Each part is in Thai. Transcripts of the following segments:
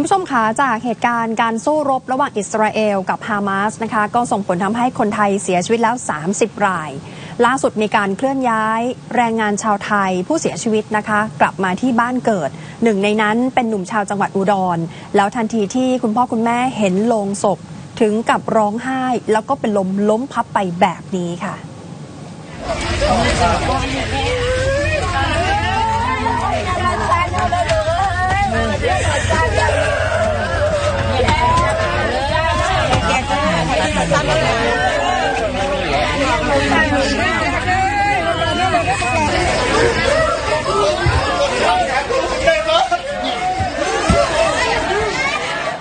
คุณผู้ชมคะจากเหตุการณ์การสู้รบระหว่างอิสราเอลกับฮามาสนะคะ ก็ส่งผลทำให้คนไทยเสียชีวิตแล้ว 30 ราย ล่าสุดมีการเคลื่อนย้ายแรงงานชาวไทยผู้เสียชีวิตนะคะ กลับมาที่บ้านเกิด หนึ่งในนั้นเป็นหนุ่มชาวจังหวัดอุดร แล้วทันทีที่คุณพ่อคุณแม่เห็นโลงศพถึงกับร้องไห้ แล้วก็เป็นลมล้มพับไปแบบนี้ค่ะ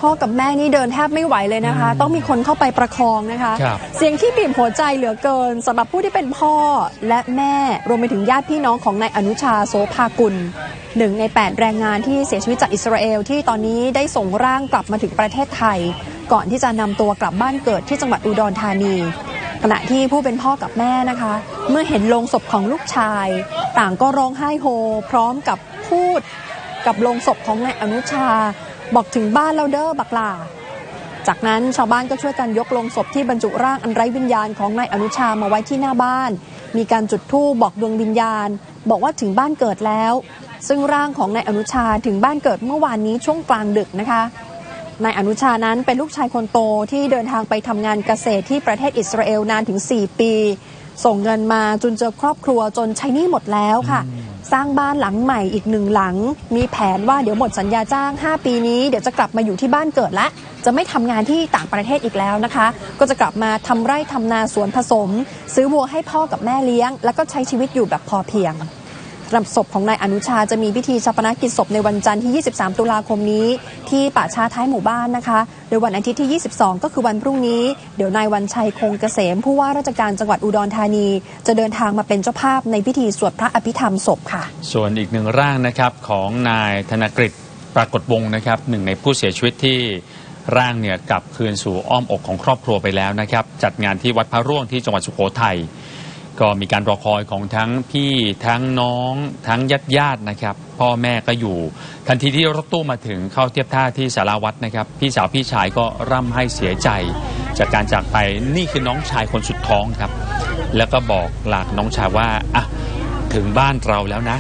พ่อกับแม่นี่เดินแทบไม่ไหวเลยนะคะ ต้องมีคนเข้าไปประคองนะคะครับเสียงที่บีบหัวใจเหลือเกินสำหรับผู้ที่เป็นพ่อและแม่รวมไปถึงญาติพี่น้องของนายอนุชาโสภากุลหนึ่งใน 8 แรงงานที่เสียชีวิตจากอิสราเอลที่ตอนนี้ได้ส่งร่างกลับมาถึงประเทศไทย ก่อนที่จะนำตัวกลับบ้านเกิดที่จังหวัดอุดรธานี ขณะที่ผู้เป็นพ่อกับแม่นะคะ เมื่อเห็นโลงศพของลูกชาย ต่างก็ร้องไห้โฮ พร้อมกับพูดกับโลงศพของนายอนุชา บอกถึงบ้านเราเด้อบักลาจากนั้นชาวบ้านก็ช่วยกันยกลงศพที่บรรจุร่างอันไร้วิญญาณของนายอนุชามาไว้ที่หน้าบ้าน มีการจุดธูปบอกดวงวิญญาณ บอกว่าถึงบ้านเกิดแล้ว ซึ่งร่างของนายอนุชาถึงบ้านเกิดเมื่อวานนี้ช่วงกลางดึกนะคะ นายอนุชานั้นเป็นลูกชายคนโตที่เดินทางไปทำงานเกษตรที่ประเทศอิสราเอลนานถึง 4 ปี ส่งเงินมาจุนเจือครอบครัวจนใช้หนี้หมดแล้วค่ะ สร้างบ้านหลังใหม่อีกหนึ่งหลัง มีแผนว่าเดี๋ยวหมดสัญญาจ้าง 5 ปีนี้เดี๋ยวจะกลับมาอยู่ที่บ้านเกิดละจะไม่ทำงานที่ต่างประเทศอีกแล้วนะคะ ก็จะกลับมาทำไร่ทำนาสวนผสม ซื้อวัวให้พ่อกับแม่เลี้ยง แล้วก็ใช้ชีวิตอยู่แบบพอเพียง สำหรับศพของนายอนุชาจะมีพิธีชาปนกิจศพในวันจันทร์ที่ 23 ตุลาคมนี้ ที่ป่าช้าท้ายหมู่บ้านนะคะ โดยวันอาทิตย์ที่ 22 ก็คือวันพรุ่งนี้ เดี๋ยวนายวันชัยคงเกษม ผู้ว่าราชการจังหวัดอุดรธานี จะเดินทางมาเป็นเจ้าภาพในพิธีสวดพระอภิธรรมศพค่ะ ส่วนอีกหนึ่งร่างนะครับของนายธนกฤษปรากฏวงนะครับหนึ่งในผู้เสียชีวิตที่ร่างเนี่ยกลับคืนสู่อ้อมอกของครอบครัวไปแล้วนะครับ จัดงานที่วัดพระร่วงที่จังหวัดสุโขทัย ก็มีการรอคอยของทั้งพี่ทั้งน้อง ทั้งญาติญาตินะครับ พ่อแม่ก็อยู่ ทันทีที่รถตู้มาถึงเข้าเทียบท่าที่สารวัดนะครับ พี่สาวพี่ชายก็ร่ำให้เสียใจ จากการจากไปนี่คือน้องชายคนสุดท้องครับ แล้วก็บอกหลากน้องชายว่าอะถึงบ้านเราแล้วนะ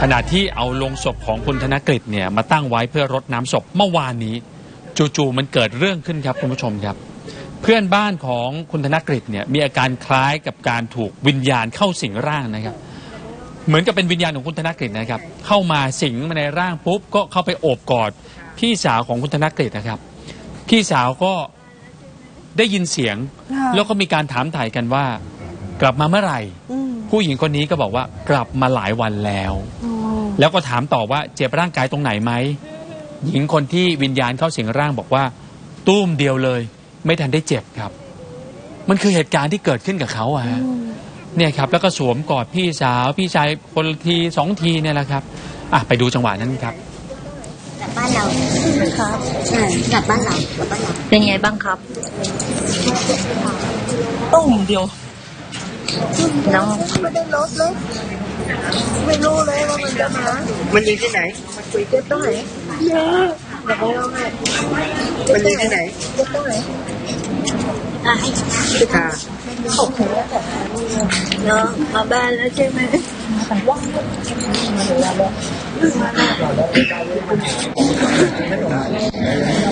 ขณะที่เอาลงศพของคุณธนกฤษเนี่ยมาตั้งไว้เพื่อรดน้ำศพเมื่อวานนี้ จู่ๆมันเกิดเรื่องขึ้นครับคุณผู้ชมครับ เพื่อนบ้านของคุณธนกฤษเนี่ยมีอาการคล้ายกับการถูกวิญญาณเข้าสิงร่างนะครับ เหมือนกับเป็นวิญญาณของคุณธนกฤษนะครับ เข้ามาสิงมาในร่างปุ๊บก็เข้าไปโอบกอดพี่สาวของคุณธนกฤษนะครับ พี่สาวก็ได้ยินเสียงค่ะแล้วก็มีการถามถ่ายกันว่า กลับมาเมื่อไหร่อืมผู้หญิงคนนี้ก็บอกว่ากลับมาหลายวันแล้วอ๋อแล้วก็ถามต่อว่าเจ็บร่างกายตรงไหนไหมหญิงคนที่วิญญาณเข้าสิงร่างบอกว่า ตุ้มเดียวเลย ไม่ทันได้เจ็บครับ มันคือเหตุการณ์ที่เกิดขึ้นกับเขาอะฮะเนี่ยครับ แล้วก็สวมกอดพี่สาวพี่ชายคนละทีสองทีเนี่ยแหละครับอะไปดูจังหวะนั้นครับ กลับบ้านเราครับใช่กลับบ้านเรากลับบ้านเราเป็นไงบ้างครับตุ้มเดียวน้องไม่ได้ลดเลยไม่รู้เลยว่ามันจะมา มันยิงที่ไหนเจ็บตรงไหนเยอะ อย่าไปร้องไห้มันยิงที่ไหนเจ็บตรงไหนอะให้ที่ขาเนาะมาบ้านแล้วใช่ไหมเ